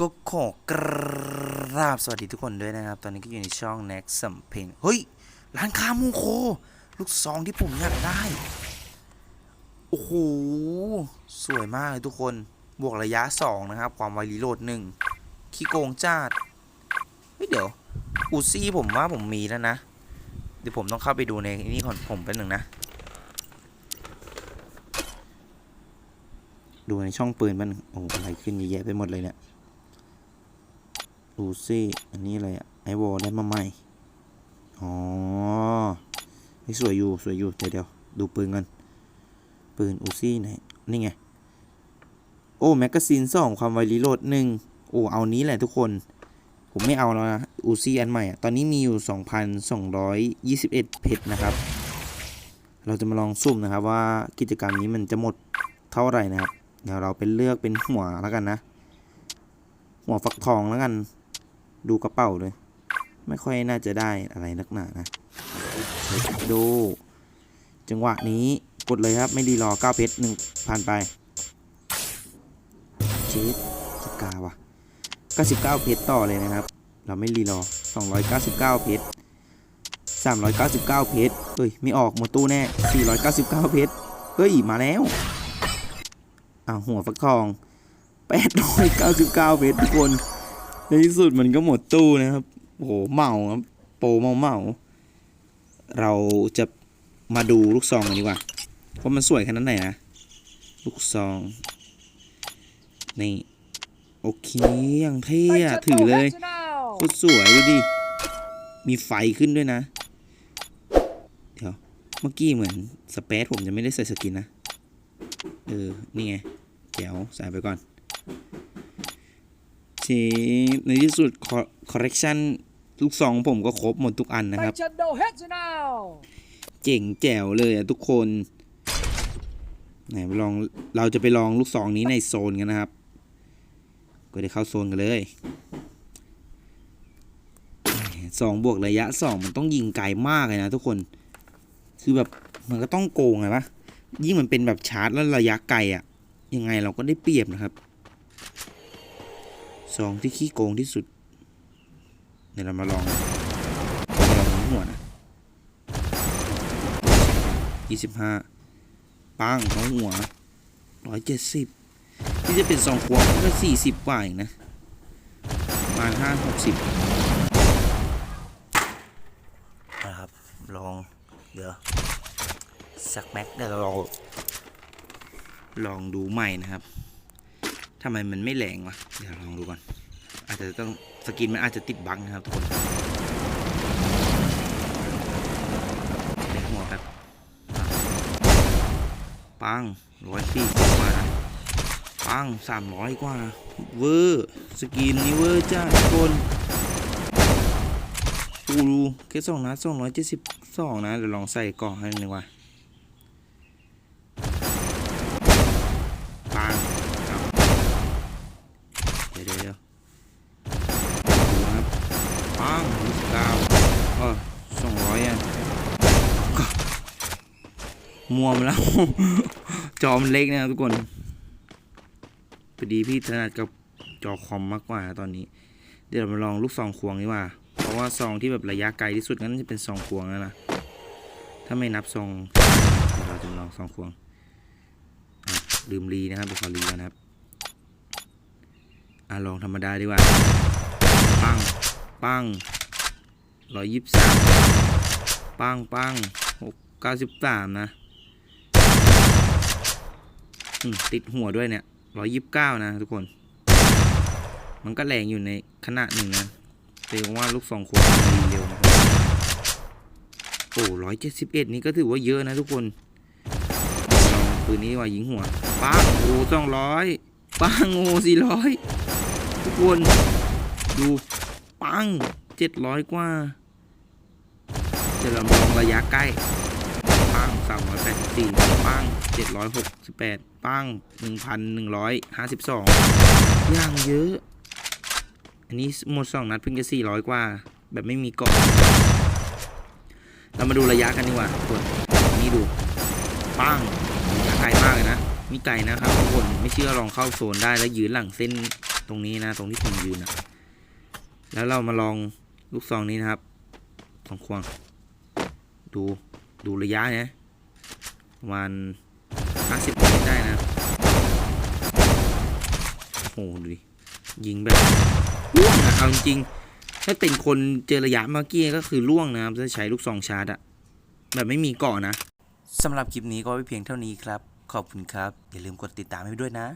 ก็ขอกราบสวัสดีทุกคนด้วยนะครับ ตอนนี้ก็อยู่ในช่อง Next สัมเพงเฮ้ย ร้านค้ามุงโค ลูกซองที่ผมอยากได้ โอ้โห สวยมากเลยทุกคน บวกระยะ 2 นะครับ ความไวรีโหลด1ขี้โกงจ้าดเฮ้ยเดี๋ยว อูซี่ผมว่าผมมีแล้วนะ เดี๋ยวผมต้องเข้าไปดูในนี่ก่อนผมเป็นหนึ่งนะ ดูในช่องปืนมันโอ้อะไรขึ้นเยอะแยะไปหมดเลยเนี่ย ดูซี่ อันนี้อะไรอะไอวอลได้มาใหม่ อ๋อนี่สวยอยู่ สวยอยู่ เดี๋ยวเดี๋ยวดูปืนกัน ปืนอูซี่ไหน นี่ไง โอ้ แมกกาซีนสองความไวรีโหลดหนึ่งโอ้ เอานี้แหละทุกคน ผมไม่เอาแล้วนะ อูซี่อันใหม่อะตอนนี้มีอยู่ 2,221 เพชรนะครับ เราจะมาลองซุ่มนะครับว่ากิจกรรมนี้มันจะหมดเท่าไหร่นะครับ เดี๋ยวเราเป็นเลือกเป็นหัวแล้วกันนะ หัวฟักทองแล้วกัน ดูกระเป๋าเลย ไม่ค่อยน่าจะได้อะไรนักหนานะดู จังหวะนี้กดเลยครับ ไม่ดีรอ9เพชรหนึ่งผ่านไปเจ็ดสกาวะ99 เพชรต่อเลยนะครับ เราไม่รีรอ 299 เพชร 399 เพชร เฮ้ย ไม่ออกหมดตู้แน่ 499 เพชร เฮ้ย มาแล้วอ้าวหัวฟักทอง 899 เพชรทุกคน ในที่สุดมันก็หมดตู้นะครับโอ้โหเหมาครับโปรเมาเมาเราจะมาดูลูกซองกันดีกว่าว่ามันสวยขนาดไหนนะลูกซองนี่โอเคอย่างเท่อะถือเลยโคตรสวยดูดิมีไฟขึ้นด้วยนะเดี๋ยวเมื่อกี้เหมือนสเปซผมจะไม่ได้ใส่สกินนะเออนี่ไงเดี๋ยวใส่ไปก่อน ทีในที่สุดคอร์เรคชันลูกซองผมก็ครบหมดทุกอันนะครับ Nintendo heads now. เจ๋งแจ๋วเลยอะทุกคนไหนไปลองเราจะไปลองลูกซองนี้ในโซนกันนะครับ ก็ได้เข้าโซนกันเลยสองบวกระยะสองมันต้องยิงไกลมากเลยนะทุกคน คือแบบมันก็ต้องโกงไงปะยิ่งมันเป็นแบบชาร์จแล้วระยะไกลอะยังไงเราก็ได้เปรียบนะครับ ซองที่ขี้โกงที่สุด เดี๋ยวเรามาลองมาลองยิงหัวนะยี่สิบห้าปังเขาหัวร้อยเจ็ดสิบที่จะเป็นสองขวบก็สี่สิบกว่าเองนะประมาณห้าหกสิบนะครับ ลอง เดี๋ยวสักแม็กเดี๋ยวเราลองดูใหม่นะครับ ทำไมมันไม่แรงวะ เดี๋ยวลองดูก่อน อาจจะต้องสกินมันอาจจะติดบั๊กนะครับทุกคนเด็กหัวแบบปังร้อยสี่กว่านะปังสามร้อยกว่าเวอร์ สกินนี่เวอร์จ้าทุกคนอูรูแค่สองนัดสองร้อยเจ็ดสิบสองนะ เดี๋ยวลองใส่กล่องให้หนึ่งว่าปังเอาเดี๋ยวเดี๋ยวเดี๋ยวดูนะครับปังยี่สิบเก้าเออสองร้อยอะ มัวมาแล้ว จอมเล็กนะครับทุกคนพอดีพี่ถนัดกับจอคอมมากกว่าตอนนี้ เดี๋ยวเรามาลองลูกซองควงดีกว่า เพราะว่าซองที่แบบระยะไกลที่สุดนั้นจะเป็นซองควงแล้วนะ ถ้าไม่นับซองเราจะลองซองควงอะลืมรีนะครับเดี๋ยวขอรีก่อนนะครับอะลองธรรมดาดีกว่า ปัง ปังร้อยยี่สิบสามปัง ปังหกเก้าสิบสามนะ ติดหัวด้วยเนี่ยร้อยยิบเก้านะทุกคน มันก็แรงอยู่ในขณะหนึ่งนะแต่ว่าลูกสองขวดมันดีเร็วนะโอ้ร้อยเจ็ดสิบเอ็ดนี่ก็ถือว่าเยอะนะทุกคนลองปืนนี้ว่ายิงหัวปังโอ้สองร้อยปังโอ้สี่ร้อยทุกคนดูปังเจ็ดร้อยกว่าเดี๋ยวเราลองระยะใกล้ สามร้อยแปดสิบสี่ปังเจ็ดร้อยหกสิบแปดปังหนึ่งพันหนึ่งร้อยห้าสิบสองย่างเยอะ อันนี้หมดสองนัดเพิ่งจะสี่ร้อยกว่า แบบไม่มีเกาะเรามาดูระยะกันดีกว่าคนนี่ดูปังระยะไกลมากเลยนะมีไกลนะครับทุกคนไม่เชื่อลองเข้าโซนได้แล้วยืนหลังเส้นตรงนี้นะ ตรงที่ผมยืนอะแล้วเรามาลองลูกซองนี้นะครับของควง ดูดูระยะเนี่ย ประมาณ50เมตรได้นะโอ้โหดูดิยิงแบบล่วงอะเอาจริงถ้าเป็นคนเจอระยะเมื่อกี้ก็คือล่วงนะครับจะใช้ลูกซองชาร์จอะแบบไม่มีเกาะนะสำหรับคลิปนี้ก็ไว้เพียงเท่านี้ครับ ขอบคุณครับ อย่าลืมกดติดตามให้ด้วยนะ